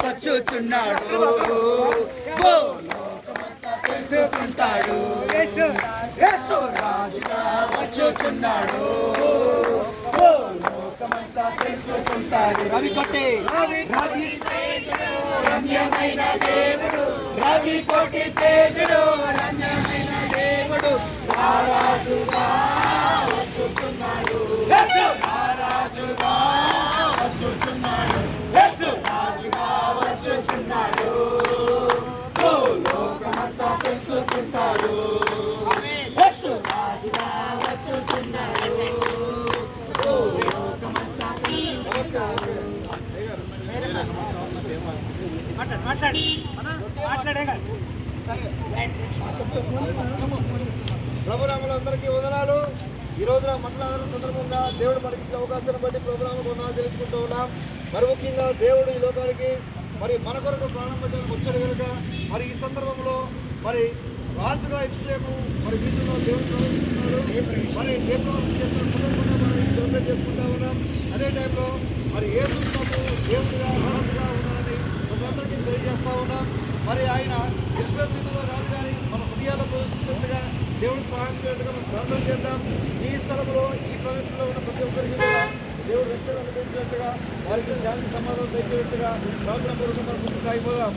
వచ్చుచున్నాడు తెలుసుకుంటాడు రాజుగా వచ్చుచున్నాడు లోకమంతా తెలుసుకుంటాడు రవి కొట్టి రవి రవి రమ్యమైన దేవుడు రవి కోటి తేజుడు మాట్లాడు. మాట్లాడు మాట్లాడే ప్రభురాములందరికీ ఈ రోజున మండలాదరణ సందర్భంగా దేవుడు మనకి ఇచ్చిన అవకాశాన్ని బట్టి ప్రభురాములకు వందనాలు తెలుసుకుంటూ ఉన్నాం. మరి ముఖ్యంగా దేవుడు ఈ లోకానికి మరి మన కొరకు ప్రాణం పెట్టాలని వచ్చాడు కనుక మరి ఈ సందర్భంలో మరి రాసుగా ఇష్టము మరి వీధుల్లో దేవుడు ప్రవేశిస్తున్నాడు. మరి సెలబ్రేట్ చేసుకుంటా ఉన్నాం. అదే టైంలో మరి ఏ దేవుడిగా రాసుగా మరి ఆయన ఇస్రాయల్ వీధుల్లో కానీ మన హృదయాల్లో ప్రవేశించినట్టుగా దేవుడు సహాయం చేయట్టుగా మనం ప్రార్థన చేద్దాం. ఈ స్థలంలో ఈ ప్రదేశంలో ఉన్న ప్రతి ఒక్కరికి కూడా దేవుడు రక్షణ అనుభవించినట్టుగా వారికి శాంతి సమాధానం తెచ్చినట్టుగా ప్రార్థన పూర్వకంగా ముందుకు సాగిపోదాం.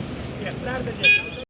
ప్రార్థన చేస్తాం